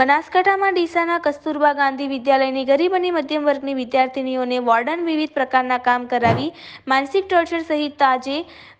બનાસકાંઠામાં ડીસાના કસ્તુરબા ગાંધી વિદ્યાલયની ગરીબ અને મધ્યમ વર્ગની વિદ્યાર્થિનીઓને વોર્ડન વિવિધ પ્રકારના કામ કરાવી માનસિક ટોર્ચર સહિત આજે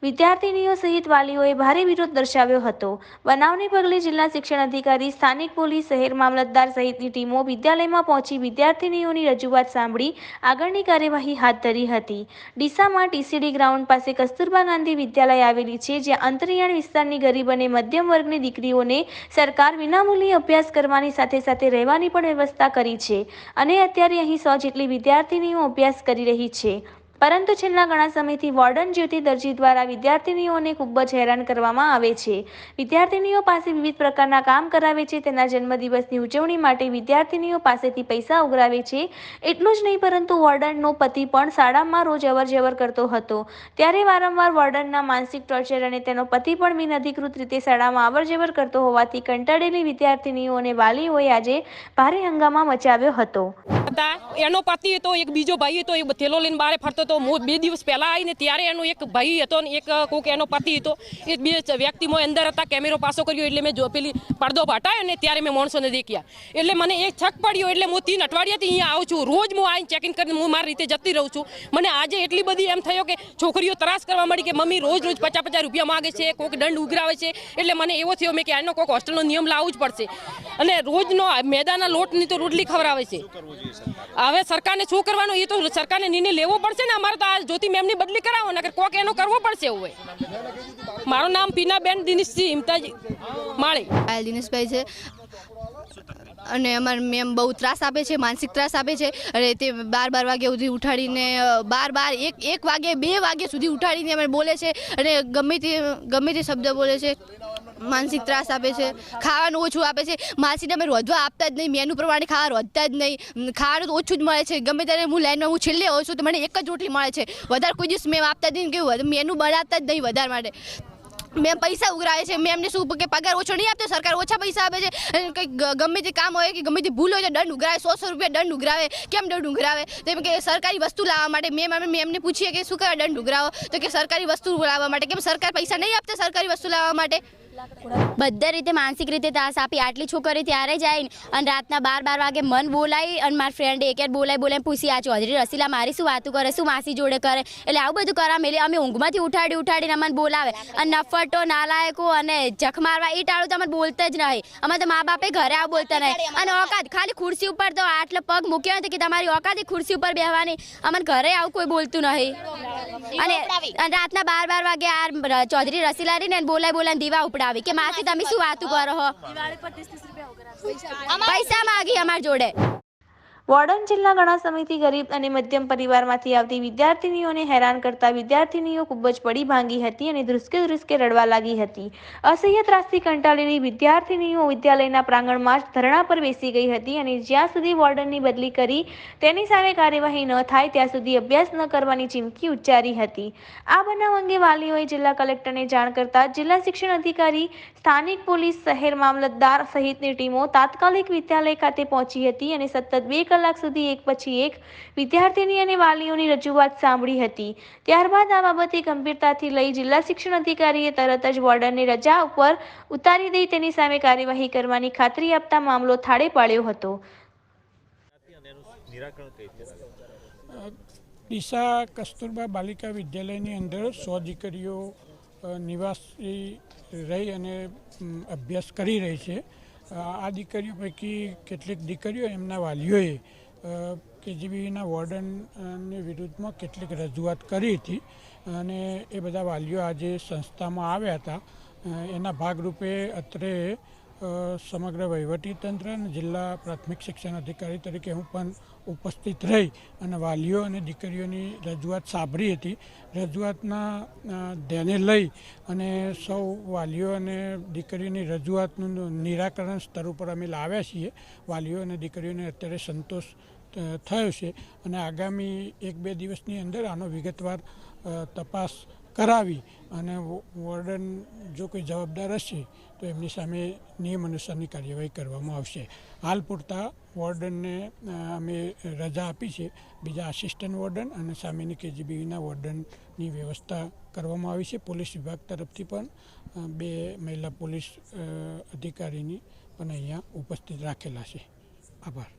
વિદ્યાર્થિનીઓ સહિત વાલીઓએ ભારે વિરોધ દર્શાવ્યો હતો. બનાવને પગલે જિલ્લા શિક્ષણ અધિકારી, સ્થાનિક પોલીસ, શહેર મામલતદાર સહિતની ટીમો વિદ્યાલયમાં પહોંચી વિદ્યાર્થિનીઓની રજૂઆત સાંભળી આગળની કાર્યવાહી હાથ ધરી હતી. ડીસામાં ટીસીડી ગ્રાઉન્ડ પાસે કસ્તુરબા ગાંધી વિદ્યાલય આવેલી છે, જ્યાં અંતરિયાળ વિસ્તારની ગરીબ અને મધ્યમ વર્ગની દીકરીઓને સરકાર વિનામૂલ્યે અભ્યાસ કરવાની સાથે સાથે રહેવાની પણ વ્યવસ્થા કરી છે. અને અત્યારે અહીં સો જેટલી વિદ્યાર્થીનીઓ અભ્યાસ કરી રહી છે. પરંતુ છેલ્લા ઘણા સમયથી વોર્ડન જ્યોતિ દરજી દ્વારા વિદ્યાર્થિનીઓને ખૂબ જ હેરાન કરવામાં આવે છે. વિદ્યાર્થિનીઓ પાસે વિવિધ પ્રકારના કામ કરાવે છે, તેના જન્મદિવસની ઉજવણી માટે વિદ્યાર્થિનીઓ પાસેથી પૈસા ઉઘરાવે છે. એટલું જ નહીં, પરંતુ વોર્ડનનો પતિ પણ શાળામાં રોજ અવરજવર કરતો હતો. ત્યારે વારંવાર વોર્ડનના માનસિક ટોર્ચર અને તેનો પતિ પણ બિનઅધિકૃત રીતે શાળામાં અવરજવર કરતો હોવાથી કંટાળેલી વિદ્યાર્થિનીઓ અને વાલીઓએ આજે ભારે હંગામા મચાવ્યો હતો. હતા. એનો પતિ હતો, એક બીજો ભાઈ હતો એ થેલો લઈને બારે ફરતો હતો. હું બે દિવસ પહેલા આવીને ત્યારે એનો એક ભાઈ હતો ને એક કોઈક એનો પતિ હતો. એ બે વ્યક્તિમાં અંદર હતા, કેમેરો પાસો કર્યો, એટલે મેં જો પેલી પડદો હટાયો ને ત્યારે મેં માણસોને દેખ્યા. એટલે મને એક છક પડ્યો, એટલે હું તીન અઠવાડિયાથી અહીંયા આવું છું. રોજ હું આવીને ચેકિંગ કરીને હું મારી રીતે જતી રહું છું. મને આજે એટલી બધી એમ થયો કે છોકરીઓ ત્રાસ કરવા મળી કે મમ્મી રોજ રોજ પચાસ પચાસ રૂપિયા માગે છે કોઈક દંડ ઉઘરાવે છે. એટલે મને એવો થયો, મેં કે આનો કોઈક હોસ્ટેલનો નિયમ લાવવું જ પડશે. અને રોજનો મેદાના લોટની તો રોટલી ખવડાવે છે. હવે સરકારને શું કરવાનું? એ તો સરકારને નિર્ણય લેવો પડશે ને અમારે તો આ જ્યોતિ મેમની બદલી કરાવો ને કોક એનો કરવો પડશે એવું હોય. મારું નામ પીનાબેન દિનેશજી હિમતાજી માળી. દિનેશભાઈ છે. અને અમારે મેમ બહુ ત્રાસ આપે છે, માનસિક ત્રાસ આપે છે. અને તે બાર બાર વાગ્યા સુધી ઉઠાડીને બાર બાર, એક એક વાગે, બે વાગ્યા સુધી ઉઠાડીને અમે બોલે છે અને ગમે તે ગમે તે શબ્દ બોલે છે, માનસિક ત્રાસ આપે છે, ખાવાનું ઓછું આપે છે. માસીને અમે રોધવા આપતા જ નહીં મેનુ પ્રમાણે ખાવા રોધતા જ નહીં. ખાવાનું ઓછું જ મળે છે. ગમે ત્યારે હું લાઈનમાં હું છેલ્લે હોઉં છું તો મને એક જ રોટલી મળે છે. વધારે કોઈ દિવસ મેં આપતા જ નહીં મેનુ બનાવતા જ નહીં વધારે માટે. મેમ પૈસા ઉઘરાવે છે મેમને શું કે પગાર ઓછો નહીં આપતો, સરકાર ઓછા પૈસા આપે છે. કંઈક ગમે તે કામ હોય કે ગમે તે ભૂલ હોય તો દંડ ઉઘરાવે, સો સો રૂપિયા દંડ ઉઘરાવે. કેમ દંડ ઉઘરાવે? તેમ કે સરકારી વસ્તુ લાવવા માટે મેમ અમે મેમને પૂછીએ કે શું કરવા દંડ ઉઘરાવો? તો કે સરકારી વસ્તુ લાવવા માટે. કેમ સરકાર પૈસા નહીં આપતા સરકારી વસ્તુ લાવવા માટે? બધા રીતે માનસિક રીતે ત્રાસ આપી, આટલી છોકરી ત્યારે જાય અને રાતના બાર બાર વાગે મન બોલાવી અને મારા ફ્રેન્ડ એક બોલાય બોલાય પૂછી, આ ચૌધરી રસીલા મારી શું વાતું કરે, શું માસી જોડે કરે? એટલે આવું બધું કરવા મેલે અમે ઊંઘમાંથી ઉઠાડી, ઉઠાડીને અમને બોલાવે. અને નફટો નાલાયકો અને જખ મારવા એ ટાળું તો અમને બોલતા જ નહીં. અમે તો મા બાપે ઘરે આવું બોલતા નહીં. અને ઓકાત, ખાલી ખુરશી ઉપર તો આટલો પગ મૂક્યો નથી કે તમારી ઓકાત ખુરશી ઉપર બેહવાની. અમને ઘરે આવું કોઈ બોલતું નહીં. અને રાતના બાર બાર વાગે આ ચૌધરી રસીલા રહીને એને બોલાય બોલાય દીવા ઉપડાવી કે માસી તમે શું વાતું કરો હો? પૈસા માગી અમાર જોડે. વોર્ડન જિલ્લા ઘણા સમયથી ગરીબ અને મધ્યમ પરિવારમાંથી આવતી વિદ્યાર્થિનીઓને હેરાન કરતા વિદ્યાર્થિનીઓ ખૂબ જ પડી ભાંગી હતી અને ધ્રુસકે ધ્રુસકે રડવા લાગી હતી. અસહ્ય ત્રાસથી કંટાળેલી વિદ્યાર્થિનીઓ વિદ્યાલયના પ્રાંગણમાં જ ધરણા પર બેસી ગઈ હતી અને જ્યાં સુધી વોર્ડનની બદલી કરી તેની સામે કાર્યવાહી ન થાય ત્યાં સુધી અભ્યાસ ન કરવાની ચીમકી ઉચ્ચારી હતી. આ બનાવ અંગે વાલીઓએ જિલ્લા કલેક્ટરને જાણ કરતા જિલ્લા શિક્ષણ અધિકારી, સ્થાનિક પોલીસ, શહેર મામલતદાર સહિતની ટીમો તાત્કાલિક વિદ્યાલય ખાતે પહોંચી હતી અને સતત બે કલાક સુધી એક પછી એક વિદ્યાર્થીની અને વાલીઓની રજૂઆત સાંભળી હતી. ત્યારબાદ આ બાબતે ગંભીરતાથી લઈ જિલ્લા શિક્ષણ અધિકારીએ તરત જ વોર્ડનને રજા ઉપર ઉતારી દઈ તેની સામે કાર્યવાહી કરવાની ખાતરી આપતા મામલો થાળે પાડ્યો હતો. ડીસા કસ્તુરબા બાલિકા વિદ્યાલયની અંદર સો દીકરીઓ નિવાસી રહી અને અભ્યાસ કરી રહી છે. આ દીકરીઓ પૈકી કેટલીક દીકરીઓ એમના વાલીઓએ કેજીબીના વોર્ડનની વિરુદ્ધમાં કેટલીક રજૂઆત કરી હતી અને એ બધા વાલીઓ આજે સંસ્થામાં આવ્યા હતા. એના ભાગરૂપે અત્રે સમગ્ર વહીવટીતંત્ર અને જિલ્લા પ્રાથમિક શિક્ષણ અધિકારી તરીકે હું પણ ઉપસ્થિત રહી અને વાલીઓ અને દીકરીઓની રજૂઆત સાંભળી હતી. રજૂઆતના ધ્યાને લઈ અને સૌ વાલીઓ અને દીકરીઓની રજૂઆતનું નિરાકરણ સ્તર ઉપર અમે લાવ્યા છીએ. વાલીઓ અને દીકરીઓને અત્યારે સંતોષ થયો છે અને આગામી એક બે દિવસની અંદર આનો વિગતવાર તપાસ કરાવી અને વોર્ડન જો કોઈ જવાબદાર હશે, તો એમની સામે નિયમ અનુસારની કાર્યવાહી કરવામાં આવશે. હાલ પૂરતા વોર્ડનને અમે રજા આપી છે. બીજા આસિસ્ટન્ટ વોર્ડન અને સામેની કેજીબીના વોર્ડનની વ્યવસ્થા કરવામાં આવી છે. પોલીસ વિભાગ તરફથી પણ બે મહિલા પોલીસ અધિકારીની પણ અહીંયા ઉપસ્થિત રાખેલા છે. આભાર.